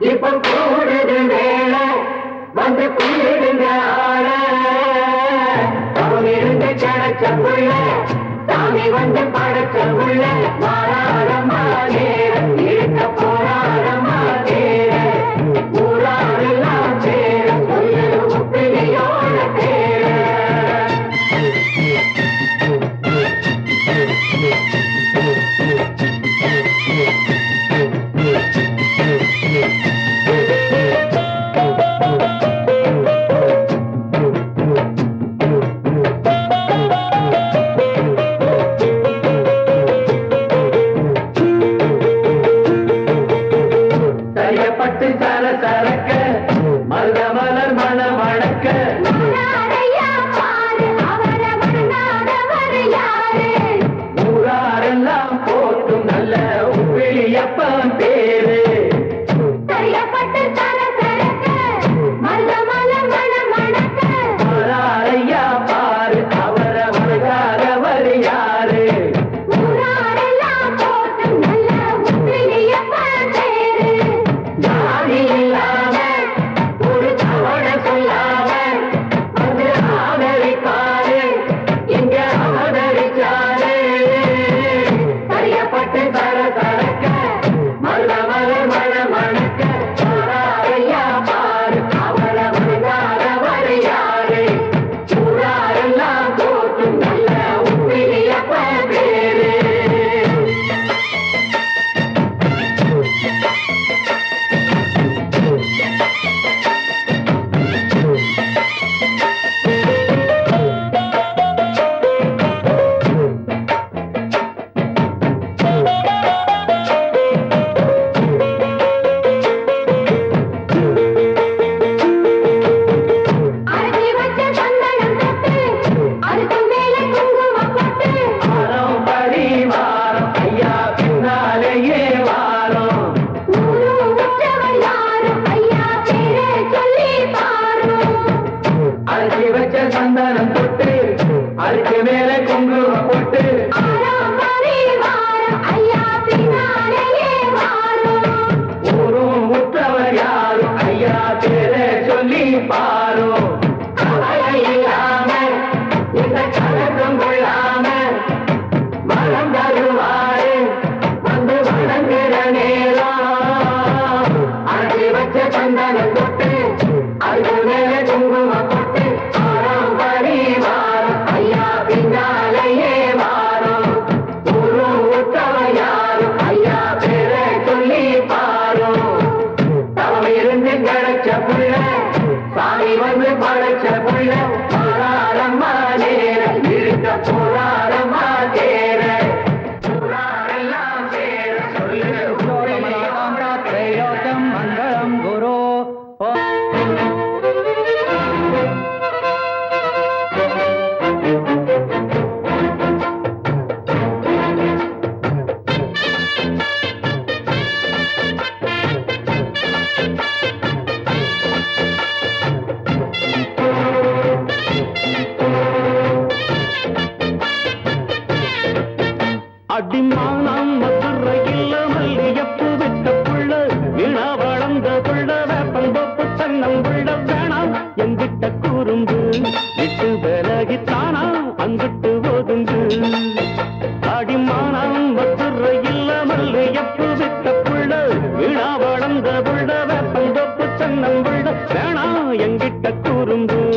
இப்ப கூடுது வேல வந்து கூடுது ஆள அவன் இருந்த சடக்கங்குள்ள சாமி வந்து படக்கங்குள்ள எங்கிட்ட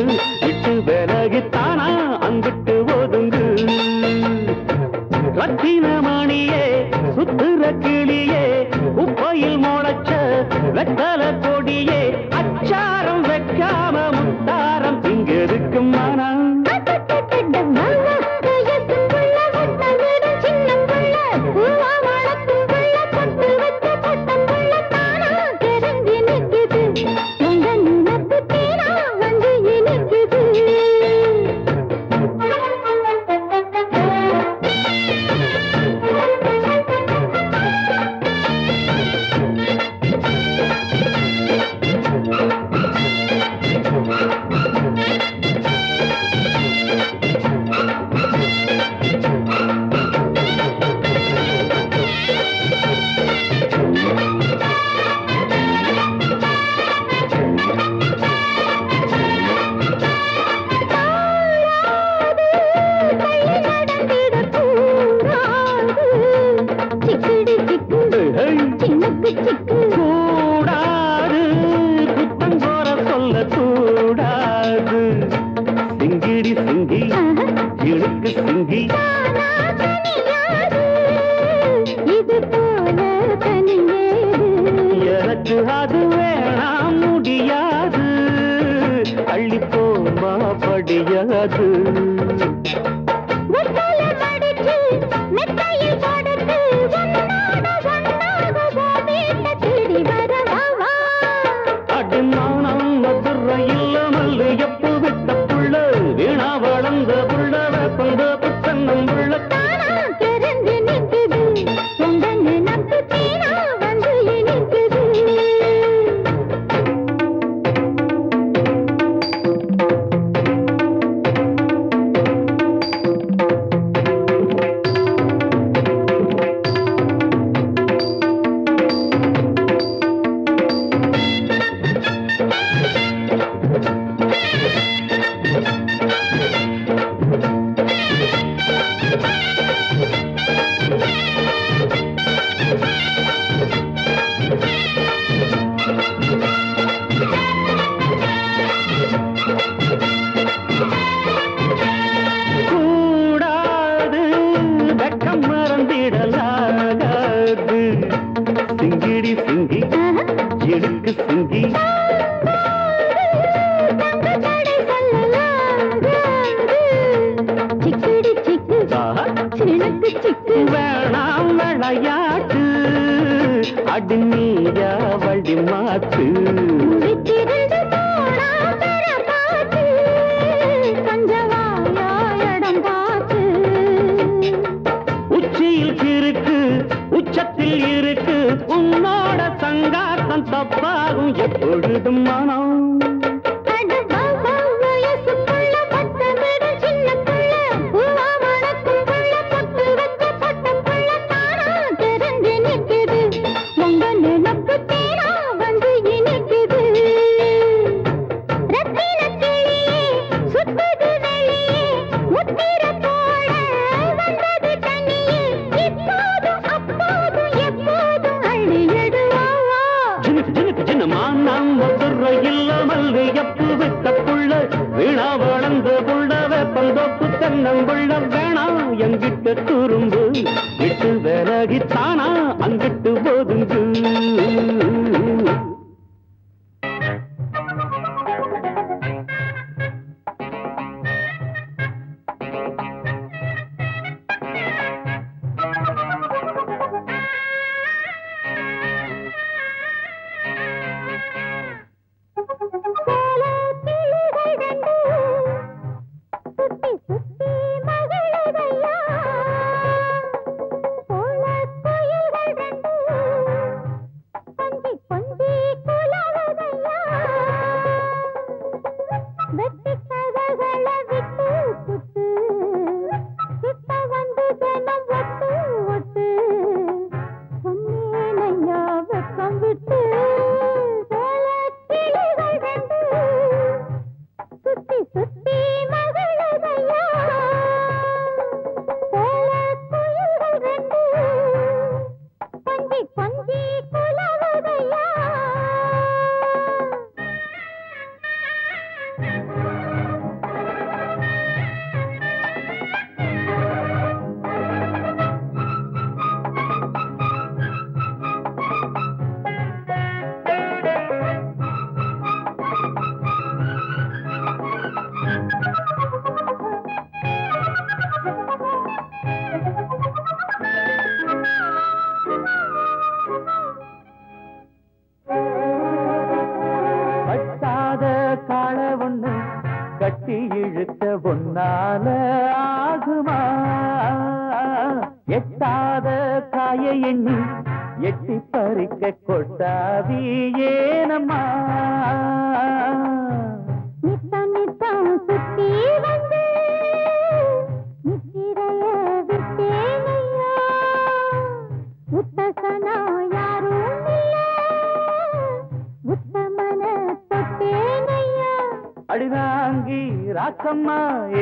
கொஞ்சி கொஞ்சி குலவுதையா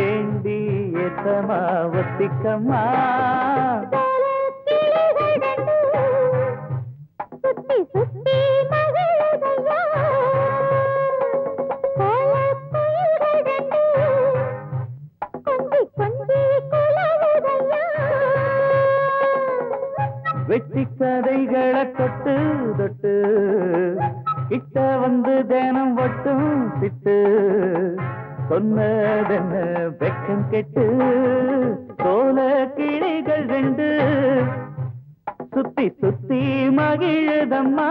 ఏంటి ఎత్తమా ఒత్తికమ్మా அதென்ன வெக்கம் கெட்டு சோல கிளைகள் ரெண்டு. சுத்தி சுத்தி மகிழதம்மா.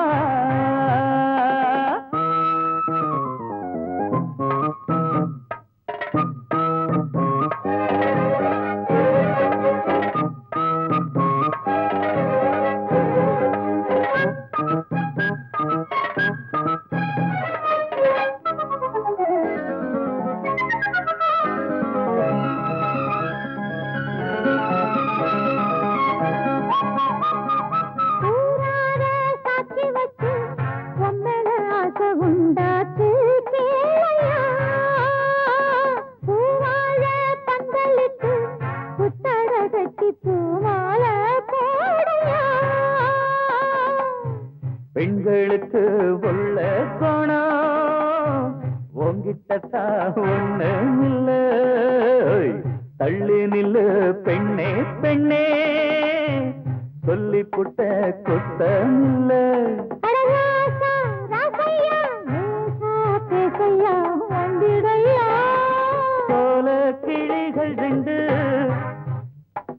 பெண்களுக்கு உள்ள கோணம் உங்கிட்டத்தா ஒண்ணுமில்ல. தள்ளி நில்லு பெண்ணே பெண்ணே. சொல்லி புட்ட குத்தமில்ல. போல கிழிகள் ரெண்டு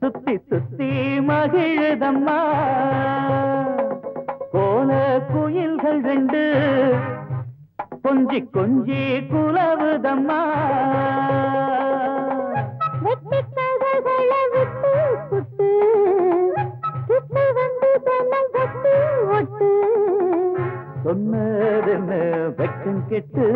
சுத்தி சுத்தி மகிழுதம்மா. போல குயில்கள் ரெண்டு. கொஞ்சி கொஞ்சி குலவுதம்மா. சொன்னதென்ன வெக்கம் கெட்டு.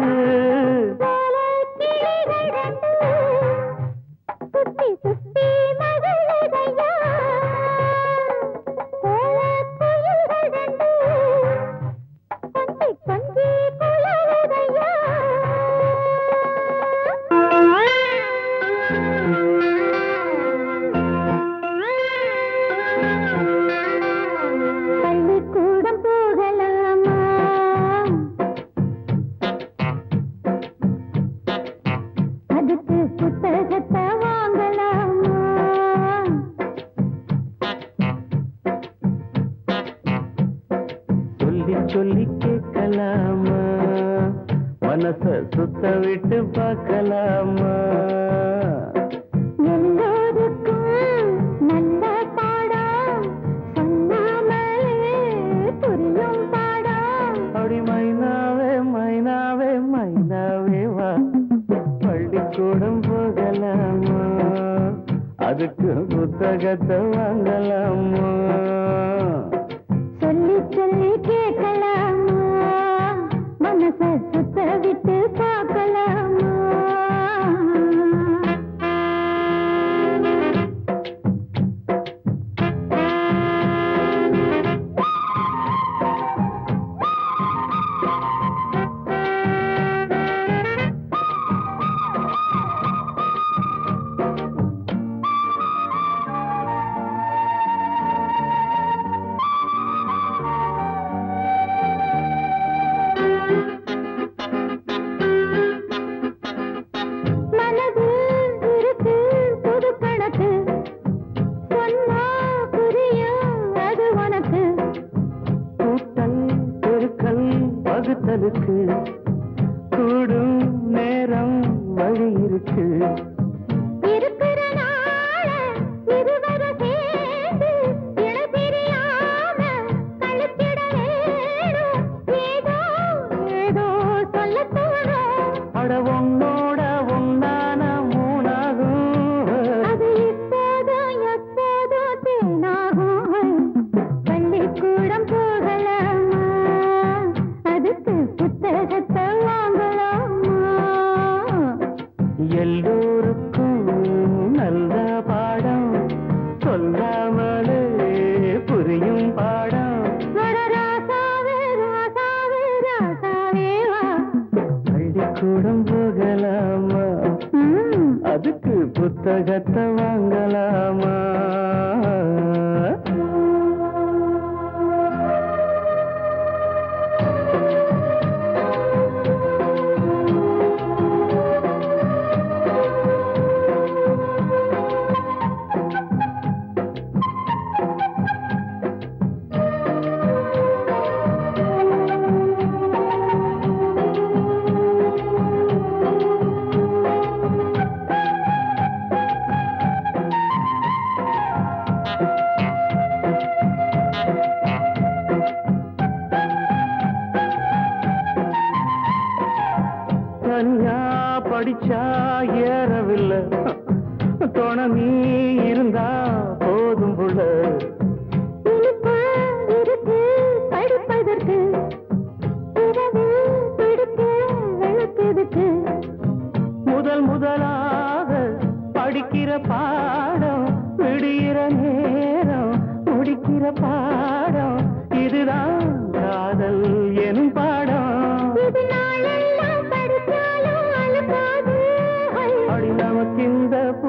மனச சுத்த விட்டு பார்க்கலாமா மைனாவே மைனாவே மைனாவே வா. பள்ளிக்கூடம் போகலாமா? அதுக்கு புத்தகத்தை வாங்கலாமா?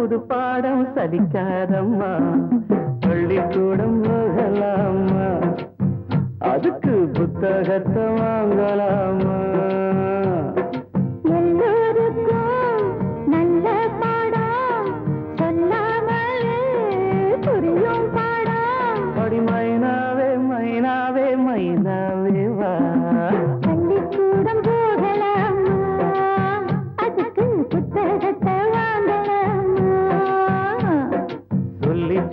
புது பாடம் சலிக்காதம்மா பள்ளிக்கூடம் போகலாமா அதுக்கு புத்தகத்தை வாங்கலாமா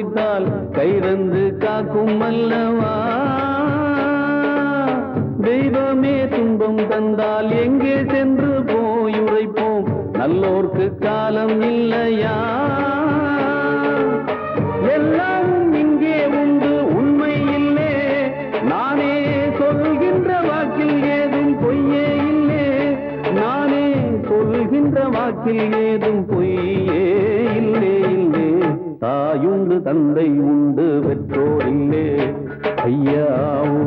உழைத்தால் கைரந்து காக்கும் அல்லவா? தெய்வமே துன்பம் தந்தால் எங்கே சென்று போய் உழைப்போம் நல்லோர்க்கு காலம் இல்லையா? எல்லாம் இங்கே உண்டு உண்மை இல்லே. நானே சொல்கின்ற வாக்கில் ஏதும் பொய்யே இல்லே. நானே சொல்கின்ற வாக்கில் ஏதும் உண்டு தந்தை உண்டு பெற்றோரில்லே ஐயா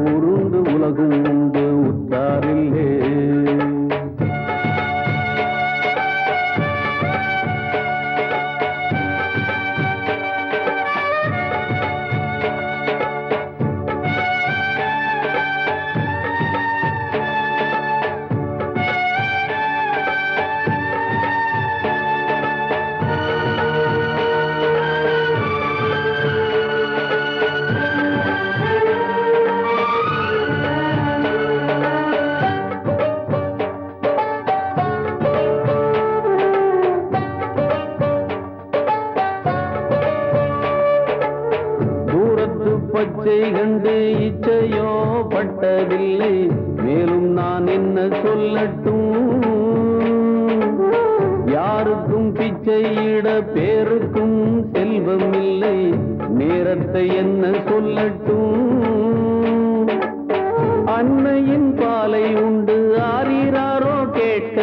ஊருண்டு உலகும்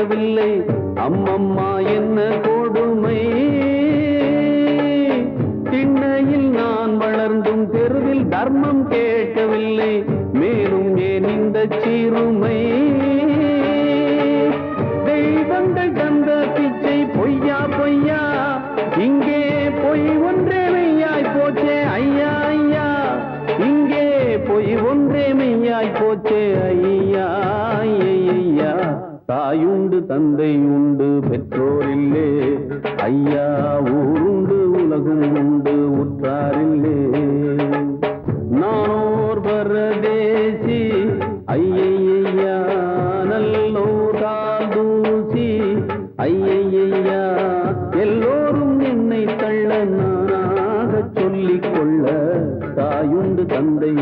கேட்கவில்லை அம்மம்மா என்ன தந்தை உண்டு பெற்றோரில்லே. ஐயா ஊருண்டு உலகும் உண்டு உற்றாரில்லே. நானோர் பரதேசி ஐயையா நல்லோரால் தூசி ஐயையா எல்லோரும் என்னை தள்ள நானாக சொல்லிக்கொள்ள தாயுண்டு தந்தை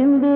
சிந்து